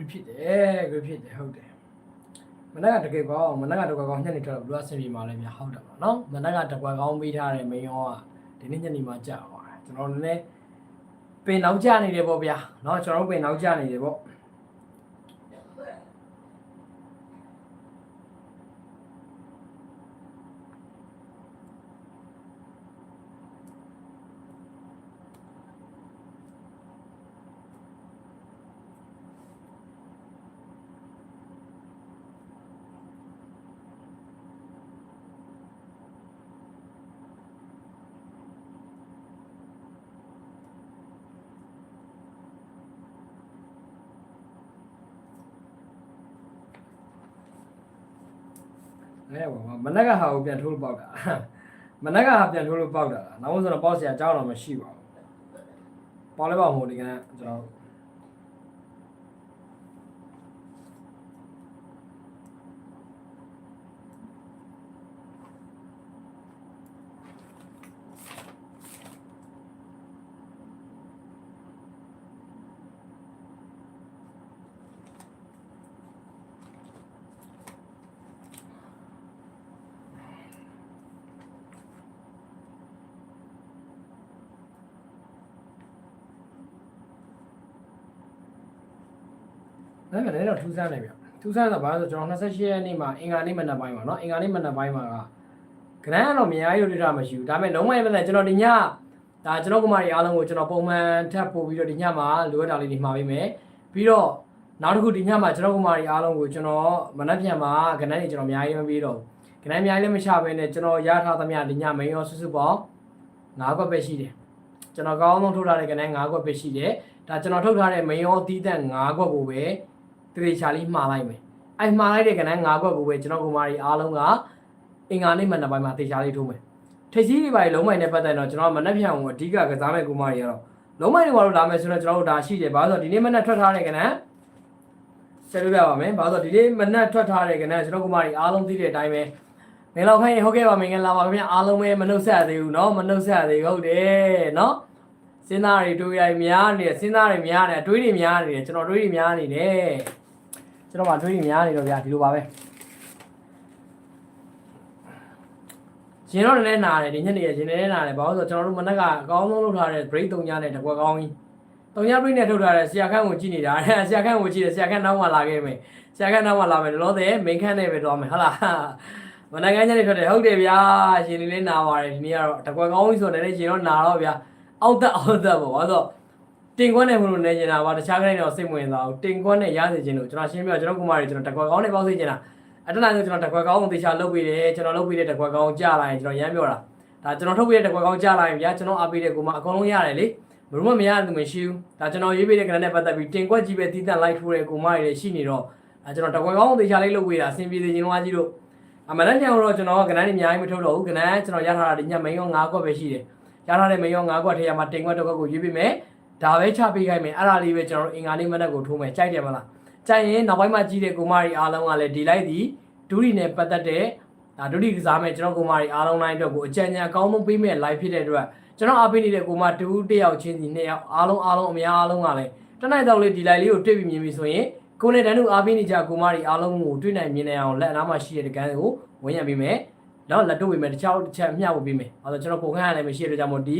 grip ဖြစ်တယ် grip ဖြစ်တယ်ဟုတ်တယ်မနက်ကတကယ်ကောင်းမနက်ကတကွက်ကောင်းညနေထွက်တော့ဘလူးအဆင်ပြေမှာလဲများဟုတ်တယ်ပါနော်မနက်ကတကွက်ကောင်းပေးထားတယ်မင်းရောကဒီနေ့ညနေမှကြာသွားတယ်ကျွန်တော်နည်းနည်းပင်နောက်ကျနေတယ်ပေါ့ဗျာနော်ကျွန်တော်တို့ပင်နောက်ကျနေတယ်ပေါ့ အဲဘောမနက်ကဟာကိုပြန်ထိုးလို့ပေါက်တာမနက်ကဟာပြန်ထိုးလို့ပေါက်တာနောက်ဆိုတော့ပေါက်เสียအကြောင်းတော့မရှိပါဘူးပေါက်လဲပေါက်မို့ဒီကနေ့ကျွန်တော် ဒါပေမဲ့လည်းတော့ထူးဆန်းတယ်ဗျထူးဆန်းတာဘာလဲဆိုကျွန်တော်28ရက်နေ့မှာအင်္ဂါနေ့မနက်ပိုင်းပါเนาะအင်္ဂါနေ့မနက်ပိုင်းမှာကကရန်ကတော့အများကြီးတွေ့တာမရှိဘူးဒါပေမဲ့လုံးဝမသက်ကျွန်တော်ဒီညဒါကျွန်တော်ကမာရီအားလုံးကိုကျွန်တော်ပုံမှန်ထပ်ပို့ပြီးတော့ဒီညမှာလိုအပ်တာလေးတွေမှာပေးမယ်ပြီးတော့နောက်တစ်ခုဒီညမှာကျွန်တော်ကမာရီအားလုံးကိုကျွန်တော်မနက်ဖြန်မှာကနန်းနေကျွန်တော်အများကြီးမပြီးတော့ကနန်းအများကြီးလည်းမချဘဲနဲ့ကျွန်တော်ရထားသမျှဒီညမင်းရောဆွဆွပေါင်း9ခွက်ပဲရှိတယ်ကျွန်တော်ကောင်းဆုံးထုတ်ထားတဲ့ကနန်း9ခွက်ပဲရှိတယ်ဒါကျွန်တော်ထုတ်ထားတဲ့မင်းရောတီးတန့်9ခွက်ကိုပဲ တေချာလေးမှားလိုက်မယ်။အဲ့မှားလိုက်တဲ့ကဏ္ဍ၅ခွက်ကိုပဲကျွန်တော်ကုမာရီအားလုံးကအင်္ဂါနေ့မနက်ပိုင်းမှာတေချာလေးထိုးမယ်။ထိပ်စီးတွေပါလုံးမိုင်နဲ့ပတ်သက်တော့ကျွန်တော်မနက်ဖြန်ကိုအဓိကကစားမဲ့ကုမာရီကတော့လုံးမိုင်တွေကတော့လာမယ်ဆိုတော့ကျွန်တော်တို့ဒါရှိတယ်။ဘာလို့ဆိုတော့ဒီနေ့မနက်ထွက်ထားတဲ့ကဏ္ဍဆက်လို့ပြပါမယ်။ဘာလို့ဆိုတော့ဒီနေ့မနက်ထွက်ထားတဲ့ကဏ္ဍကျွန်တော်ကုမာရီအားလုံးသိတဲ့အတိုင်းပဲမင်္ဂလာခိုင်းဟုတ်ကဲ့ပါမင်္ဂလာပါခင်ဗျအားလုံးပဲမနှုတ်ဆက်သေးဘူးเนาะမနှုတ်ဆက်သေးဘူးဟုတ်တယ်เนาะစဉ်းစားတွေတွေးရများနေတယ်စဉ်းစားတွေများနေတယ်တွေးတွေများနေတယ်ကျွန်တော်တွေးတွေများနေတယ် ကျွန်တော်မှတွေးရင်များနေတော့ဗျာဒီလိုပါပဲရှင်တော့လည်းနာတယ်ဒီညနေရရှင်လည်းနာတယ်ဘာလို့ဆိုတော့ကျွန်တော်တို့မနက်ကအကောင်းဆုံးလုပ်ထားတဲ့ break 3ညနဲ့တကွက်ကောင်းကြီး3ည break နဲ့ထုတ်ထားတဲ့ဆရာခန့်ကိုကြည့်နေတာဆရာခန့်ကိုကြည့်တယ်ဆရာခန့်နောက်မှလာခဲ့မယ်ဆရာခန့်နောက်မှလာမယ်လောဆယ် main ခန့်နဲ့ပဲတော့မယ်ဟုတ်လားမနက်ကညနေထွက်တယ်ဟုတ်တယ်ဗျာရှင်လေးလေးနာပါတယ်ဒီနေ့ကတော့တကွက်ကောင်းကြီးဆိုတော့လည်းရှင်တော့နာတော့ဗျာအောက်သက်အောက်သက်ပေါ့ဘာလို့တ င်ခွန်းနဲ့မလို့နေနေတာပါတခြားခိုင်းတော့စိတ်ဝင်သွားဘူးတင်ခွန်းနဲ့ရစေခြင်းလို့ကျွန်တော်ရှင်းပြကျွန်တော်ကုမာရီကျွန်တော်တကွက်ကောင်းနဲ့ပေါင်းစေခြင်းလားအတနာဆိုကျွန်တော်တကွက်ကောင်းကိုတေချာလုပ်ပြီးတယ်ကျွန်တော်လုပ်ပြီးတဲ့တကွက်ကောင်းကြားလာရင်ကျွန်တော်ရမ်းပြောတာဒါကျွန်တော်ထုတ်ပြီးတဲ့တကွက်ကောင်းကြားလာရင်ဗျာကျွန်တော်အားပေးတဲ့ကုမာအကုန်လုံးရတယ်လေဘယ်မှမရသူမရှိဘူးဒါကျွန်တော်ရေးပေးတဲ့ကဏ္ဍနဲ့ပတ်သက်ပြီးတင်ခွက်ကြီးပဲတီးတန့်လိုက်ထိုးတဲ့ကုမာရီတွေရှိနေတော့အဲကျွန်တော်တကွက်ကောင်းကိုတေချာလေးလုပ်ပြီးတာအဆင်ပြေစေခြင်းလုံးအကြီးတို့အမလန်ကြောင်တော့ကျွန်တော်ကဏ္ဍတွေအများကြီးမထုတ်တော့ဘူးကဏ္ဍကျွန်တော်ရထားတာဒီညမိန်ရော9ခွက်ပဲရှိတယ်ရထားတဲ့မိန်ရော9ခွက်ထဲမှာတင်ခွက်တစ်ခွက်ကိုရေးပေးမယ် ဒါပဲချပေးခိုင်းမယ်အဲ့ဒါလေးပဲကျွန်တော်တို့အင်္ဂါနေ့မနက်ကိုထိုးမယ်ကြိုက်တယ်မလားကြိုက်ရင်နောက်ပိုင်းမှာကြီးတဲ့ကိုမကြီးအားလုံးကလည်းဒီလိုက်ဒီဒူရီနဲ့ပတ်သက်တဲ့ဒါဒူရီကစားမယ်ကျွန်တော်ကိုမကြီးအားလုံးတိုင်းအတွက်ကိုအကြံဉာဏ်အကောင်းဆုံးပေးမယ် live ဖြစ်တဲ့အတွက်ကျွန်တော်အားပေးနေတဲ့ကိုမတူတစ်ယောက်ချင်းစီနှစ်ယောက်အားလုံးအားလုံးအများအားလုံးကလည်းတနိုင်တော့လေးဒီလိုက်လေးကိုတွေ့ပြီးမြင်ပြီဆိုရင်ကိုနဲ့တန်းတို့အားပေးနေကြကိုမကြီးအားလုံးကိုတွေ့နိုင်မြင်နိုင်အောင်လက်အနားမှာရှိတဲ့တကန်းကိုဝင်ရပေးမယ်နော်လက်တို့ပေးမယ်တခြားတစ်ချက်မျှဖို့ပေးမယ်အဲဒါကျွန်တော်ပုံခန့်ရလည်းမရှိတဲ့ကြောင့်မို့ဒီ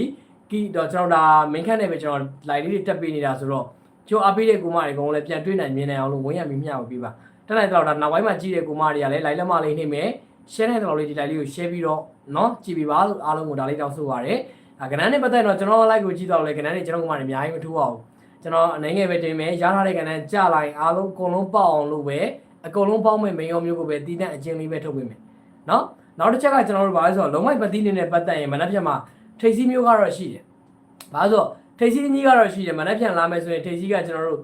ကီတော့ကျွန်တော်ဒါမင်းခန့်နဲ့ပဲကျွန်တော် line လေးတွေတက်ပေးနေတာဆိုတော့ကျိုးအပေးတဲ့ကူမတွေကောင်လည်းပြန်တွေ့နိုင်မြင်နိုင်အောင်လို့ဝင်ရပြီးမျှဝေပေးပါတက်လိုက်တော့ဒါနောက်ပိုင်းမှာကြည့်တဲ့ကူမတွေကလည်း line လက်မလေးနှိမ့်မယ် share တဲ့တော်လေးဒီ line လေးကို share ပြီးတော့เนาะကြည့်ပြီးပါလို့အားလုံးကိုဒါလေးတောင်းဆိုပါရစေဒါကဏ္ဍနဲ့ပတ်သက်တော့ကျွန်တော် like ကိုကြည့်တော့လေကဏ္ဍနဲ့ကျွန်တော်ကူမတွေအများကြီးမထူအောင်ကျွန်တော်အနေငယ်ပဲတင်မယ်ရထားတဲ့ကဏ္ဍကြလိုက်အားလုံးအကုန်လုံးပေါက်အောင်လို့ပဲအကုန်လုံးပေါက်မဲ့မင်းရောမျိုးကိုပဲတီးတဲ့အချင်းလေးပဲထုတ်ပေးမယ်เนาะနောက်တစ်ချက်ကကျွန်တော်တို့ဘာလဲဆိုတော့လုံးဝပတိနေနဲ့ပတ်သက်ရင်မနှက်ဖြတ်မှာ ထိတ်စီးမျိုးကတော့ရှိတယ်။ဘာလို့ထိတ်စီးကြီးကတော့ရှိတယ်မနေ့ပြန်လာမယ်ဆိုရင်ထိတ်စီးကကျွန်တော်တို့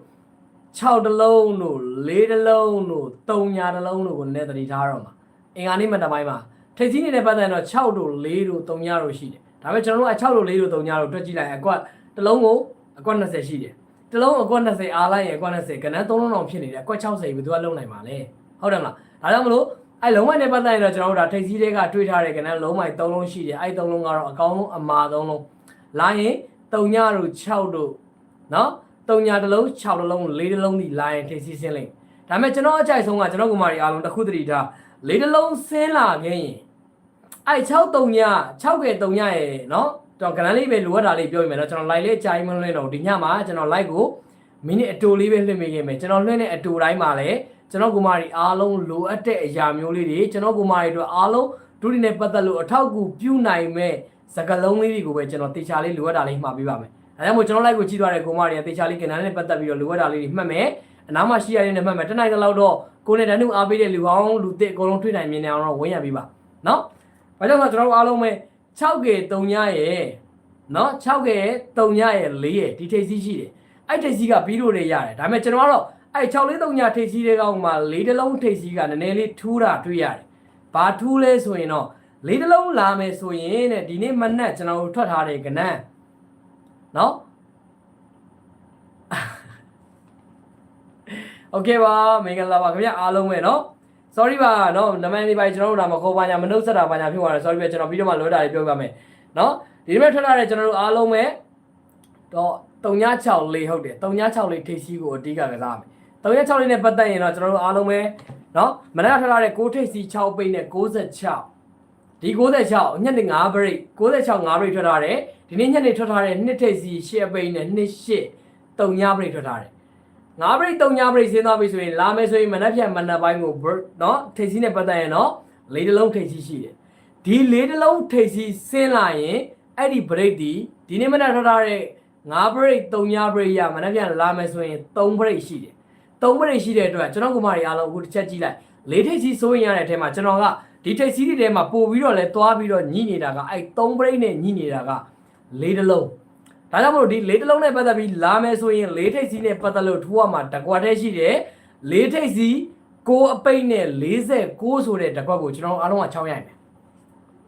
6တလုံးတို့4တလုံးတို့3ညာတလုံးတို့ကိုလည်းတတိထားတော့မှာအင်္ဂါနေ့မှတပိုင်းမှာထိတ်စီးနေတဲ့ပတ်သက်တော့6တို့4တို့3ညာတို့ရှိတယ်။ဒါပေမဲ့ကျွန်တော်တို့က6တို့4တို့3ညာတို့တွက်ကြည့်လိုက်အကွက်တလုံးကိုအကွက်20ရှိတယ်။တလုံးအကွက်20အားလိုက်ရင်အကွက်20ကနန်း3လုံးအောင်ဖြစ်နေတယ်အကွက်60ဘယ်သူကလုံနိုင်မှာလဲ။ဟုတ်တယ်မလား။ဒါကြောင့်မလို့ အဲလုံးဝနဲ့ပတ်သက်ရင်တော့ကျွန်တော်တို့ဒါထိပ်စီးတွေကတွေးထားတဲ့ကဏ္ဍလုံးဝ3လုံးရှိတယ်အဲ3လုံးကတော့အကောင်းဆုံးအမာဆုံးလုံးလာရင်3ညတို့6တို့နော်3ညတစ်လုံး6တစ်လုံး4တစ်လုံးဒီလာရင်ထိပ်စီးဆင်းလိမ့်ဒါပေမဲ့ကျွန်တော်အကြိုက်ဆုံးကကျွန်တော်ကမာရီအားလုံးတစ်ခုတည်းထား4တစ်လုံးဆင်းလာခြင်းရင်အဲ6 3ည6ကဲ3ညရဲ့နော်ကျွန်တော်ကဏ္ဍလေးပဲလိုရတာလေးပြောပြမယ်နော်ကျွန်တော် live လေးအကြိုက်မလွှင့်တော့ဒီညမှာကျွန်တော် live ကိုမိနစ်အတူလေးပဲလွှင့်မိခဲ့မယ်ကျွန်တော်လွှင့်တဲ့အတူတိုင်းမှာလည်း ကျွန်တော်ကုမာရီအားလုံးလိုအပ်တဲ့အရာမျိုးလေးတွေကျွန်တော်ကုမာရီတို့အားလုံးဒုတိယနဲ့ပတ်သက်လို့အထောက်အကူပြုနိုင်မဲ့စကားလုံးလေးတွေကိုပဲကျွန်တော်တေချာလေးလိုအပ်တာလေးမှာပြပါမယ်။အဲဒါကြောင့်မို့ကျွန်တော် live ကိုကြည့်သွားတဲ့ကုမာရီကတေချာလေးကဏ္ဍနဲ့ပတ်သက်ပြီးတော့လိုအပ်တာလေးတွေမှတ်မယ်။အနားမှာရှိရတဲ့နဲ့မှတ်မယ်။တနိုင်တဲ့လောက်တော့ကိုယ်နဲ့တန်းတူအားပေးတဲ့လူကောင်းလူသစ်အကုန်လုံးတွေ့နိုင်မြင်နိုင်အောင်တော့ဝန်းရံပေးပါ။နော်။ဘာကြောင့်လဲကျွန်တော်တို့အားလုံးပဲ6က3ညရဲ့နော်6က3ညရဲ့4ရဲ့ဒီထိပ်စီးရှိတယ်။အဲ့ထိပ်စီးကပြီးလို့တွေရတယ်။ဒါပေမဲ့ကျွန်တော်ကတော့ အဲ့6လေး3ညထိပ်စီးတဲ့ကောင်မှာ၄တလုံးထိပ်စီးကနည်းနည်းလေးထူးတာတွေ့ရတယ်။ဘာထူးလဲဆိုရင်တော့လေးတလုံးလာမယ်ဆိုရင်တဲ့ဒီနေ့မနက်ကျွန်တော်တို့ထွက်ထားတဲ့ကနန်းနော်โอเคပါမင်္ဂလာပါခင်ဗျအားလုံးပဲเนาะ sorry ပါเนาะနမန်လေးပိုင်းကျွန်တော်တို့ဒါမခေါ်ပါညာမနှုတ်ဆက်တာပါညာဖြစ်သွားတယ် sorry ပဲကျွန်တော်ဗီဒီယိုမှာလောတာလေးပြောပြမယ်เนาะဒီနေ့ထွက်လာတဲ့ကျွန်တော်တို့အားလုံးပဲတော့364လေးဟုတ်တယ်364လေးထိပ်စီးကိုအဓိကကစားမယ် 364လေးနဲ့ပတ်သက်ရင်တော့ကျွန်တော်တို့အားလုံးပဲเนาะမနက်ထွက်လာတဲ့6ထိပ်စီး6ပိတ်နဲ့96ဒီ96ညနေ9 break 96 9 break ထွက်ထားတယ်ဒီနေ့ညနေထွက်ထားတဲ့2ထိပ်စီး10ပိတ်နဲ့2 8 3ည break ထွက်ထားတယ်ငါးပရိတ်၃ညပရိတ်ဆင်းသွားပြီဆိုရင်လာမယ်ဆိုရင်မနက်ဖြန်မနက်ပိုင်းကိုเนาะထိပ်စီးနဲ့ပတ်သက်ရင်တော့လေးတလုံးထိပ်စီးရှိတယ်ဒီလေးတလုံးထိပ်စီးဆင်းလာရင်အဲ့ဒီ break ဒီဒီနေ့မနက်ထွက်ထားတဲ့ငါးပရိတ်၃ညပရိတ်ရမနက်ဖြန်လာမယ်ဆိုရင်၃ break ရှိတယ် ၃ break ရှိတဲ့အတွက်ကျွန်တော်ကမာရီအားလုံးအခုတစ်ချက်ကြည့်လိုက်လေးထိပ်စီးစိုးရင်ရတဲ့အထက်မှာကျွန်တော်ကဒီထိပ်စီးတွေထဲမှာပို့ပြီးတော့လဲသွားပြီးတော့ညှိနေတာကအဲ့၃ break နဲ့ညှိနေတာကလေးတလုံးဒါကြောင့်မလို့ဒီလေးတစ်လုံးနဲ့ပတ်သက်ပြီးလာမယ်ဆိုရင်လေးထိပ်စီးနဲ့ပတ်သက်လို့ထိုးရမှာတကွက်တည်းရှိတယ်လေးထိပ်စီးကိုအပိတ်နဲ့46ဆိုတဲ့တကွက်ကိုကျွန်တော်အားလုံးက6ရိုက်မယ်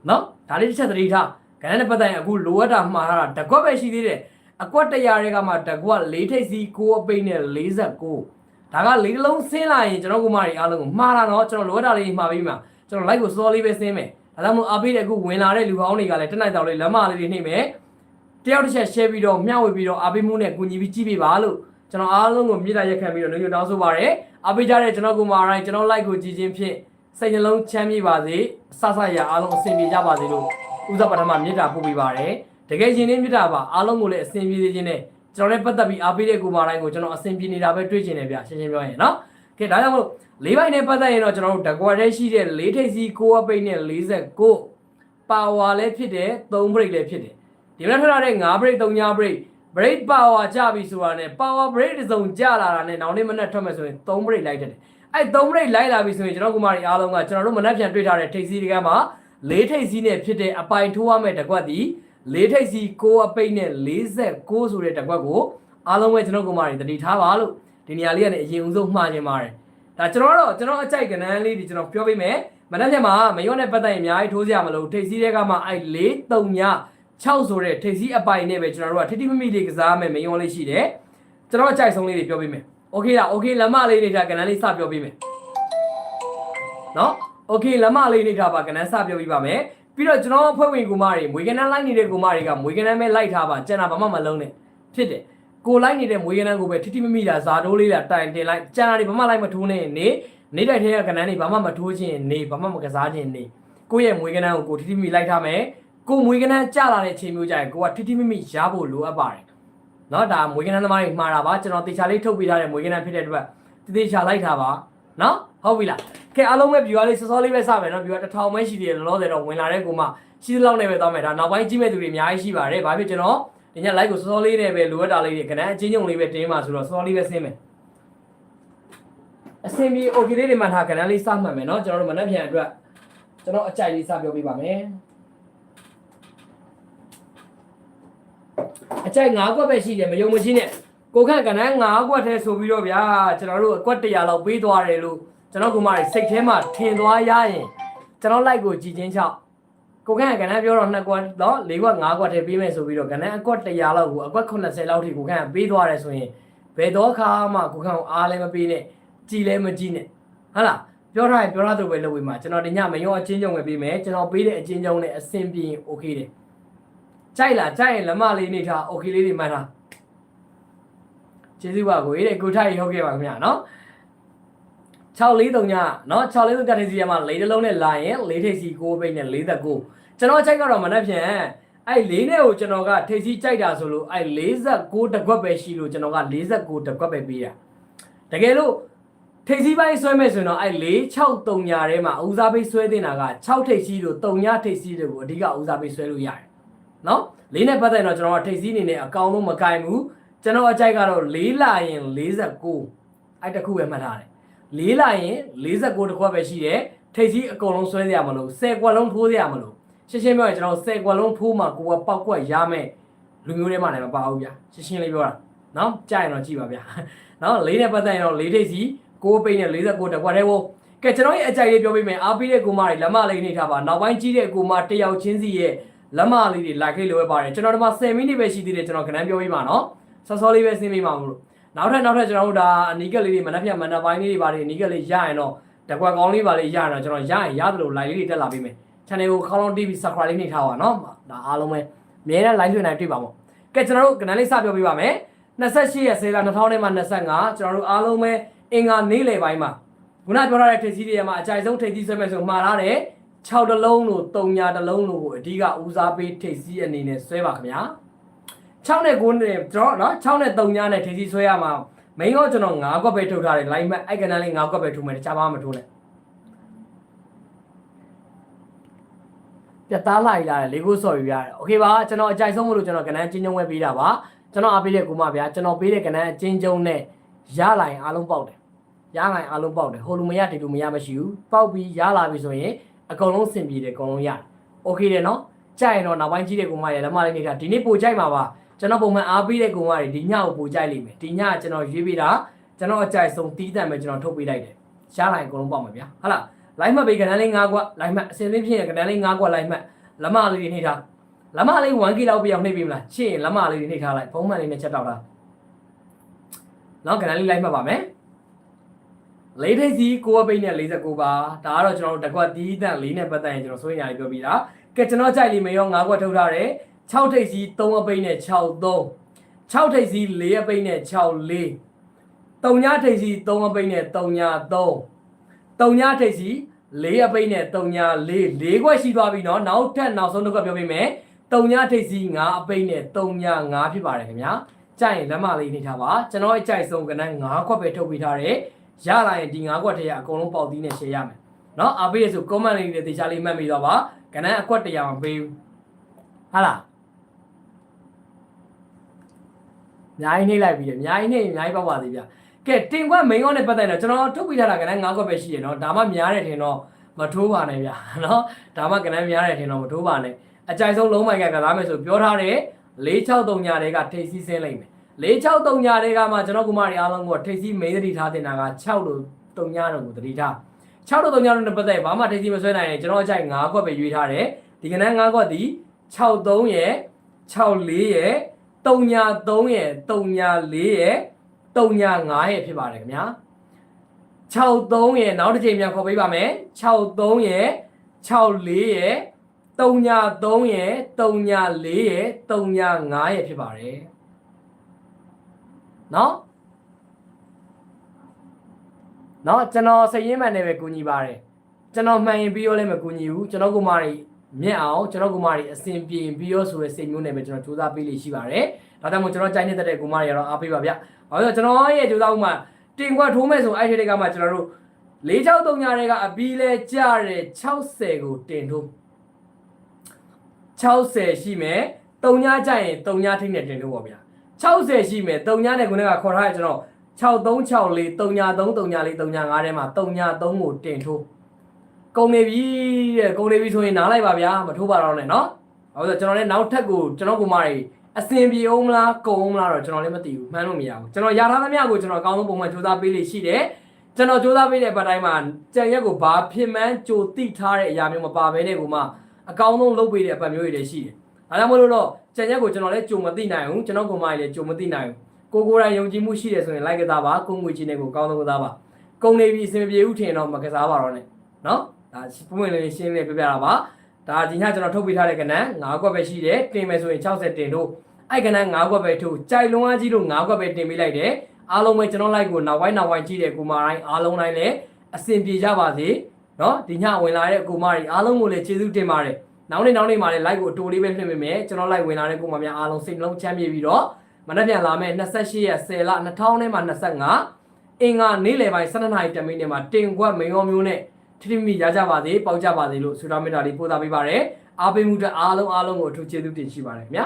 နော်ဒါလေးတစ်ချက်သတိထားကဏ္ဍနဲ့ပတ်သက်ရင်အခုလိုအပ်တာမှားတာတကွက်ပဲရှိသေးတယ်အကွက်100တွေကမှတကွက်လေးထိပ်စီးကိုအပိတ်နဲ့46 ဒါကလေးတစ်လုံးဆင်းလာရင်ကျွန်တော်ကမားတွေအားလုံးကိုမှားတာနော်ကျွန်တော်လိုအပ်တာလေးမှာပြီးမှာကျွန်တော် like ကိုစောလေးပဲဆင်းမယ်ဒါကြောင့်မို့အားပေးတဲ့အခုဝင်လာတဲ့လူဟောင်းတွေကလည်းတက်နိုင်တောင်လေးလက်မလေးတွေနှိမ့်မယ်တယောက်တစ်ချက် share ပြီးတော့မျှဝေပြီးတော့အားပေးမှုနဲ့ကူညီပြီးကြည့်ပေးပါလို့ကျွန်တော်အားလုံးကိုမြေတားရက်ခံပြီးတော့နှုတ်ရတောင်းဆိုပါရစေအားပေးကြတဲ့ကျွန်တော်ကိုမာရိုင်းကျွန်တော် like ကိုကြည်ချင်းဖြင့်စိတ်နှလုံးချမ်းမြေ့ပါစေဆဆရအားလုံးအဆင်ပြေကြပါစေလို့ဥစ္စာပထမမြေတာပို့ပေးပါရစေတကယ်ရှင်နေမြေတာပါအားလုံးကိုလည်းအဆင်ပြေစေခြင်းနဲ့ ကျွန်တော်လည်းပတ်သက်ပြီးအားပေးတဲ့ကိုမာရိုင်းကိုကျွန်တော်အဆင်ပြေနေတာပဲတွေ့ချင်တယ်ဗျရှင်းရှင်းပြောရင်နော်ကဲဒါကြောင့်မို့လေးပိုင်းနဲ့ပတ်သက်ရင်တော့ကျွန်တော်တို့တကွာထဲရှိတဲ့လေးထိပ်စီကိုအပိတ်နဲ့49ပါဝါလည်းဖြစ်တယ်3 break လည်းဖြစ်တယ်ဒီမှာထွက်လာတဲ့9 break 3ည break break power ကြပြီဆိုတာနဲ့ power break တစ်စုံကြလာတာနဲ့နောက်နေ့မနက်ထွက်မယ်ဆိုရင်3 break လိုက်တတ်တယ်အဲ့3 break လိုက်လာပြီဆိုရင်ကျွန်တော်ကုမာရီအားလုံးကကျွန်တော်တို့မနက်ပြန်တွေ့ထားတဲ့ထိပ်စီးတွေကမှ၄ထိပ်စီးနဲ့ဖြစ်တဲ့အပိုင်ထိုးရမယ့်တကွက်ဒီ ၄ထိပ်စီး6အပိတ်နဲ့46ဆိုတဲ့တကွက်ကိုအားလုံးပဲကျွန်တော်ကုမာရီတတိထားပါလို့ဒီနေရာလေးကနေအရင်ဦးဆုံးမှားခြင်းပါတယ်ဒါကျွန်တော်ကတော့ကျွန်တော်အကြိုက်ကနန်းလေးဒီကျွန်တော်ပြောပေးမယ်မနက်ဖြန်မှာမရောနဲ့ပတ်သက်ရင်အများကြီးထိုးစရာမလိုထိပ်စီးတွေကမှအဲ့၄3ည6ဆိုတဲ့ထိပ်စီးအပိုင်နဲ့ပဲကျွန်တော်တို့ကထိတိမမိလေးကစားမယ်မယုံလေးရှိတယ်ကျွန်တော်အကြိုက်ဆုံးလေးတွေပြောပေးမယ်โอเคလားโอเคလက်မလေးနေတာကဏ္ဍလေးစပြောပေးမယ်နော်โอเคလက်မလေးနေတာပါကဏ္ဍစပြောပြပါမယ် ပြီးတော့ကျွန်တော်အဖွဲ့ဝင်ကူမတွေမွေကနန်းလိုက်နေတဲ့ကူမတွေကမွေကနန်းပဲလိုက်ထားပါကျန်တာဘာမှမလုံးနဲ့ဖြစ်တယ်ကိုလိုက်နေတဲ့မွေကနန်းကိုပဲထိတိမမိတာဇာတိုးလေးလာတိုင်တင်လိုက်ကျန်တာတွေဘာမှလိုက်မထိုးနဲ့နေနေတိုက်ထဲကကဏ္ဍတွေဘာမှမထိုးခြင်းနေဘာမှမကစားခြင်းနေကိုယ့်ရဲ့မွေကနန်းကိုကိုထိတိမိလိုက်ထားမယ်ကိုမွေးကနန်းကြလာတဲ့ချိန်မျိုးကြရင်ကိုကထိထိမိမိရဖို့လိုအပ်ပါတယ်เนาะဒါမွေးကနန်းသမားတွေမှားတာပါကျွန်တော်တေချာလေးထုတ်ပေးထားတဲ့မွေးကနန်းဖြစ်တဲ့အတွက်တေတေချာလိုက်တာပါเนาะဟုတ်ပြီလား ခဲအားလုံးပဲ viewer လေးစောစောလေးပဲစမယ်နော် viewer တစ်ထောင်ပဲရှိသေးတယ်လောလောဆယ်တော့ဝင်လာတဲ့ကိုမှရှိသလောက်နဲ့ပဲသွားမယ်ဒါနောက်ပိုင်းကြည့်မဲ့သူတွေအများကြီးရှိပါတယ်ဘာဖြစ်ကျွန်တော်ဒီည live ကိုစောစောလေးနဲ့ပဲလိုအပ်တာလေးတွေကဏ္ဍအချင်းချင်းလေးပဲတင်းမှာဆိုတော့စောစောလေးပဲဆင်းမယ်အဆင်ပြေ okay လေးတွေမှထားကဏ္ဍလေးစမှတ်မယ်နော်ကျွန်တော်တို့မနှက်ပြန်အတွက်ကျွန်တော်အကြိုက်လေးစပြောပေးပါမယ်အကြိုက်၅ကွက်ပဲရှိတယ်မယုံမချင်းနဲ့ကိုခန့်ကဏ္ဍ၅ကွက်ထဲဆိုပြီးတော့ဗျာကျွန်တော်တို့အကွက်၁၀၀လောက်ပေးသွားတယ်လို့ ကျွန်တော်ကမှစိတ်ထဲမှာထင်သွားရရင်ကျွန်တော် like ကိုကြည်ချင်းချောက်ကိုခန့်ကနန်းပြောတော့2ကွက်တော့4ကွက်5ကွက်ထဲပေးမယ်ဆိုပြီးတော့ကနန်းအကွက်100လောက်ကိုအကွက်80လောက်ထိကိုခန့်ပေးသွားတယ်ဆိုရင်ဘယ်တော့ခါမှကိုခန့်ကိုအားလည်းမပေးနဲ့ကြည်လည်းမကြည်နဲ့ဟုတ်လားပြောထားရင်ပြောထားသလိုပဲလုပ်ဝေးမှာကျွန်တော်ဒီညမရောအချင်းချုပ်ပဲပေးမယ်ကျွန်တော်ပေးတဲ့အချင်းချုပ်နဲ့အဆင်ပြေရင် okay တယ်ကြိုက်လားကြိုက်ရင်လက်မလေးနေထား okay လေးတွေမှတ်ထားကျေးဇူးပါကိုကြီးတဲ့ကိုထိုက်ဟုတ်ကဲ့ပါခင်ဗျာနော် 643ညနော်643တက်ထိပ်စီရမှာလေးတစ်လုံးနဲ့လာရင်လေးထိပ်စီ6ပိတ်နဲ့49ကျွန်တော်အချိန်ကတော့မနှက်ဖြန်အဲ့လေးနဲ့ကိုကျွန်တော်ကထိပ်စီကြိုက်တာဆိုလို့အဲ့49တကွက်ပဲရှိလို့ကျွန်တော်က49တကွက်ပဲပေးတာတကယ်လို့ထိပ်စီပိုင်းဆွဲမယ်ဆိုရင်တော့အဲ့463ညာထဲမှာဦးစားပေးဆွဲတင်တာက6ထိပ်စီလို့3ညထိပ်စီတွေကိုအဓိကဦးစားပေးဆွဲလို့ရတယ်နော်လေးနဲ့ပတ်သက်တော့ကျွန်တော်ကထိပ်စီအနေနဲ့အကောင်လုံးမကင်ဘူးကျွန်တော်အကြိုက်ကတော့4လာရင်49အဲ့တခုပဲမှတ်ထားတယ် 4လာရင်49တခွက်ပဲရှိတယ်ထိပ်စီအကုန်လုံးဆွဲရမလို့10ကွက်လုံးထိုးရမလို့ရှင်းရှင်းပြောရင်ကျွန်တော်10ကွက်လုံးထိုးမှကိုကပောက်ကွက်ရမယ်လူမျိုးတွေမှလည်းမပါဘူးဗျာရှင်းရှင်းလေးပြောတာနော်ကြားရင်တော့ကြည့်ပါဗျာနော်လေးနဲ့ပတ်သက်ရင်တော့4ထိပ်စီ6ပိတ်နဲ့49တခွက်တည်းကိုကဲကျွန်တော်ရဲ့အကြိုက်လေးပြောပြမယ်အားပေးတဲ့ကိုမတွေလက်မလေးနေထားပါနောက်ပိုင်းကြီးတဲ့ကိုမတယောက်ချင်းစီရဲ့လက်မလေးတွေ like လေးလိုပဲပါတယ်ကျွန်တော်ဒီမှာ10မိနစ်ပဲရှိသေးတယ်ကျွန်တော်ခဏပြောပြပါနော်ဆော့ဆော့လေးပဲဆင်းပေးပါမလို့ နောက်ထပ်နောက်ထပ်ကျွန်တော်တို့ဒါအနီးကက်လေးတွေမနှက်ဖြတ်မနှက်ပိုင်းလေးတွေပါတယ်အနီးကက်လေးရရင်တော့တကွက်ကောင်းလေးပါလေးရရင်တော့ကျွန်တော်ရရင်ရတယ်လို့ like လေးတွေတက်လာပေးမယ် channel ကိုခေါင်းလုံး TV subscribe လေးနှိပ်ထားပါနော်ဒါအားလုံးပဲအများနဲ့ live လွှင့်နိုင်တွေ့ပါမို့ကဲကျွန်တော်တို့ကဏ္ဍလေးစပြောပြပါမယ်28ရက်10လ2000နဲ့မှ25ကျွန်တော်တို့အားလုံးပဲအင်္ဂါနေ့လယ်ပိုင်းမှာခုနပြောထားတဲ့ထိပ်စီးတွေမှာအကြိုက်ဆုံးထိပ်စီးဆွဲမယ်ဆိုမှားထားတယ်6တလုံးလို့3ညာတလုံးလို့ကိုအဓိကဦးစားပေးထိပ်စီးအနေနဲ့ဆွဲပါခင်ဗျာ 6နဲ့9နဲ့ကျွန်တော်နော်6နဲ့3ညာနဲ့ထိပ်စီးဆွဲရမှာမိန်းကကျွန်တော်9ကွက်ပဲထုတ်ထားတယ် line မဲ့အဲ့ကဏ္ဍလေး9ကွက်ပဲထုတ်မယ်တခြားဘာမှမထုတ်နဲ့ပြတ်သားလိုက်လာတယ်လေကိုဆော်ယူရတယ်โอเคပါကျွန်တော်အကြိုက်ဆုံးမလို့ကျွန်တော်ကဏ္ဍချင်းချင်းဝဲပေးတာပါကျွန်တော်အားပေးတဲ့ကူမဗျာကျွန်တော်ပေးတဲ့ကဏ္ဍအချင်းချင်းနဲ့ရလာရင်အားလုံးပေါက်တယ်ရလာရင်အားလုံးပေါက်တယ်ဟိုလူမရဒီလူမရမရှိဘူးပေါက်ပြီးရလာပြီဆိုရင်အကုန်လုံးစင်ပြေတယ်အကုန်လုံးရတယ်โอเคတယ်နော်ကြိုက်ရင်တော့နောက်ပိုင်းကြီးတဲ့ကူမရလက်မလေးနေတာဒီနေ့ပို့ကြိုက်မှာပါ ကျွန်တော်ပုံမှန်အားပေးတဲ့ကူမတွေဒီညကိုပို့ကြိုက်လိမ့်မယ်ဒီညကကျွန်တော်ရွေးပေးတာကျွန်တော်အကြိုက်ဆုံးတီးတန့်ပဲကျွန်တော်ထုတ်ပေးလိုက်တယ်ရလာရင်အကုန်လုံးပေါက်မှာဗျာဟုတ်လားလိုက်မှတ်ပေးကဏ္ဍလေး၅ကွက်လိုက်မှတ်အစင်းလေးဖြစ်ရင်ကဏ္ဍလေး၅ကွက်လိုက်မှတ်လက်မလေးတွေနှိမ့်ထားလက်မလေး 1K လောက်ပြအောင်နှိပ်ပေးမလားချစ်ရင်လက်မလေးတွေနှိပ်ထားလိုက်ဖုံးမှန်လေးနဲ့ချက်တောက်ထားနောက်ကဏ္ဍလေးလိုက်မှတ်ပါမယ်လေးထိပ်စီ6ပိတ်နဲ့49ပါဒါကတော့ကျွန်တော်တို့တကွက်တီးတန့်၄နဲ့ပတ်သက်ရင်ကျွန်တော်ဆိုရင်ညာလေးပြောပြီးတာကဲကျွန်တော်ကြိုက်လိမ့်မယ်ရော9ကွက်ထုတ်ထားတယ် 6ထိပ်စီ3အပိတ်နဲ့63 6ထိပ်စီ4အပိတ်နဲ့64 3ညထိပ်စီ3အပိတ်နဲ့3ည3 3ညထိပ်စီ4အပိတ်နဲ့3ည4 4ခွက်ရှိသွားပြီเนาะနောက်ထပ်နောက်ဆုံးတစ်ခွက်ပြောပေးမယ်3ညထိပ်စီ5အပိတ်နဲ့3ည5ဖြစ်ပါတယ်ခင်ဗျာကြိုက်ရင်လက်မလေးနေထားပါကျွန်တော်အကြိုက်ဆုံးကနန်း5ခွက်ပဲထုတ်ပေးထားတယ်ရလာရင်ဒီ5ခွက်တည်းကအကုန်လုံးပေါက်သီးနဲ့ share ရမယ်เนาะအားပေးရဆို comment လေးတွေတေချာလေးမှတ်မိတော့ပါကနန်းအကွက်တရားမပေးဘူးဟာလား အများကြီးနှိမ့်လိုက်ပြီအများကြီးနှိမ့်အများကြီးပေါက်ပါသေးဗျကဲတင်ခွက်မိန်ကောနဲ့ပတ်သက်တော့ကျွန်တော်ထုတ်ပြထားတာကနန်း9ခွက်ပဲရှိရနော်ဒါမှများတယ်ထင်တော့မထိုးပါနဲ့ဗျာနော်ဒါမှကနန်းများတယ်ထင်တော့မထိုးပါနဲ့အကြိုက်ဆုံးလုံးမိုင်ကကစားမယ်ဆိုပြောထားတယ်463ညာတွေကထိပ်စီးဆင်းလိုက်မယ်463ညာတွေကမှကျွန်တော်ကုမတွေအားလုံးကထိပ်စီးမိန်းသတိထားတင်တာက6လို့3ညာတော့ကိုသတိထား6လို့3ညာတော့နဲ့ပတ်သက်ဘာမှထိပ်စီးမဆွဲနိုင်ရင်ကျွန်တော်အကြိုက်9ခွက်ပဲရွေးထားတယ်ဒီကနန်း9ခွက်ဒီ63ရဲ့64ရဲ့ 3ညာ3ရဲ့3ညာ4ရဲ့3ညာ9ရဲ့ဖြစ်ပါတယ်ခင်ဗျာ63ရဲ့နောက်တစ်ချိန်ပြန်ခေါ်ပေးပါမယ်63ရဲ့64ရဲ့3ညာ3ရဲ့3ညာ4ရဲ့3ညာ9ရဲ့ဖြစ်ပါတယ်နော်နော်ကျွန်တော်စည်ရင်းမှန်နေပဲကူညီပါတယ်ကျွန်တော်မှန်ရင်ပြီးရောလည်းမကူညီဘူးကျွန်တော်ကမာရီ မြင့်အောင်ကျွန်တော်ကမာရီအစဉ်ပြေပြီးရောဆိုတဲ့စိတ်မျိုးနဲ့ပဲကျွန်တော်စူးစမ်းပေးလို့ရှိပါတယ်ဒါကြောင့်မို့ကျွန်တော်ကြိုက်နေတဲ့ကူမာရီကတော့အားပေးပါဗျ။ဘာလို့လဲကျွန်တော်ရဲ့စူးစမ်းမှုမှာတင်ခွက်ထိုးမဲ့ဆိုအဲ့ဒီတွေကမှကျွန်တော်တို့463ညာတွေကအပီးလဲကြတဲ့60ကိုတင်ထိုး60ရှိမယ်3ညကြရင်3ညထိတ်နဲ့တင်ထိုးပါဗျာ60ရှိမယ်3ညနဲ့ခုနကခေါ်ထားရကျွန်တော်6364 3ည3 3ည4 3ည5ထဲမှာ3ည3ကိုတင်ထိုး ကုန်နေပြီတဲ့ကုန်နေပြီဆိုရင်နားလိုက်ပါဗျာမထိုးပါတော့နဲ့နော်ဘာလို့လဲကျွန်တော်လည်းနောက်ထပ်ကိုကျွန်တော်ကိုမတွေအစင်ပြေအောင်မလားကုန်အောင်မလားတော့ကျွန်တော်လည်းမသိဘူးမှန်းလို့မရဘူးကျွန်တော်ရထားသမျှကိုကျွန်တော်အကောင်းဆုံးပုံမှန်စူးစမ်းပေးလေရှိတယ်ကျွန်တော်စူးစမ်းပေးတဲ့အပိုင်းတိုင်းမှာကြံရက်ကိုဘာဖြစ်မှန်းကြိုသိထားတဲ့အရာမျိုးမပါဘဲနဲ့ကိုမှအကောင်းဆုံးလုပ်ပေးတဲ့အပိုင်းမျိုးတွေလည်းရှိတယ်ဒါကြောင့်မလို့တော့ကြံရက်ကိုကျွန်တော်လည်းကြုံမသိနိုင်ဘူးကျွန်တော်ကိုမတွေလည်းကြုံမသိနိုင်ဘူးကိုကိုယ်တိုင်ယုံကြည်မှုရှိတယ်ဆိုရင်လိုက်ကစားပါကိုငွေချင်းတွေကိုအကောင်းဆုံးကစားပါကုန်နေပြီအစင်ပြေဦးထင်တော့မကစားပါတော့နဲ့နော် ဒါပုံမှန်လေးရှင်းလေးပြပြတာပါဒါဒီညကျွန်တော်ထုတ်ပေးထားတဲ့ကဏ္ဍ9ကွက်ပဲရှိတယ်တင်မယ်ဆိုရင်60တင်တို့ အဲ့ကနန်း၅ခွက်ပဲထိုးကြိုက်လုံးအားကြီးလို့၅ခွက်ပဲတင်ပေးလိုက်တယ်အားလုံးပဲကျွန်တော် like ကိုနောက်ပိုင်းနောက်ပိုင်းကြည့်တဲ့ကိုမတိုင်းအားလုံးတိုင်းလည်းအဆင်ပြေကြပါစေเนาะဒီညဝင်လာတဲ့ကိုမတွေအားလုံးကိုလည်းကျေးဇူးတင်ပါတယ်နောက်နေ့နောက်နေ့မှာလည်း like ကိုအတူလေးပဲလွှင့်ပေးမယ်ကျွန်တော် like ဝင်လာတဲ့ကိုမများအားလုံးစိတ်နှလုံးချမ်းမြေပြီးတော့မနေ့ပြန်လာမယ့်28ရက်10လ2000နဲ့မှ25အင်္ဂါနေ့လယ်ပိုင်း12နာရီတမိနစ်မှာတင်ခွက်မိန်ရောမျိုးနဲ့ ထိထိမိမိရကြပါစေပေါက်ကြပါစေလို့ဆုတောင်းမေတ္တာလေးပို့သပေးပါရယ်အားပေးမှုတဲ့အားလုံးအားလုံးကိုအထူးကျေးဇူးတင်ရှိပါတယ်ခင်ဗျာ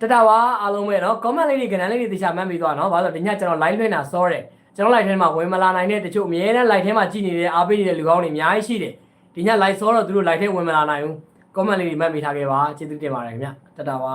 တတဝါအားလုံးပဲเนาะ comment လေးတွေကဏ္ဍလေးတွေတခြားမှတ်ပြီးသွားเนาะဘာလို့လဲဒီညကျွန်တော် live လွှင့်တာစောတယ်ကျွန်တော် live ထဲမှာဝင်မလာနိုင်တဲ့တချို့အများနဲ့ live ထဲမှာကြည်နေတဲ့အားပေးနေတဲ့လူကောင်းတွေအများကြီးရှိတယ်ဒီည live စောတော့သူတို့ live ထဲဝင်မလာနိုင်ဘူး comment လေးတွေမှတ်မိထားခဲ့ပါကျေးဇူးတင်ပါတယ်ခင်ဗျတတဝါ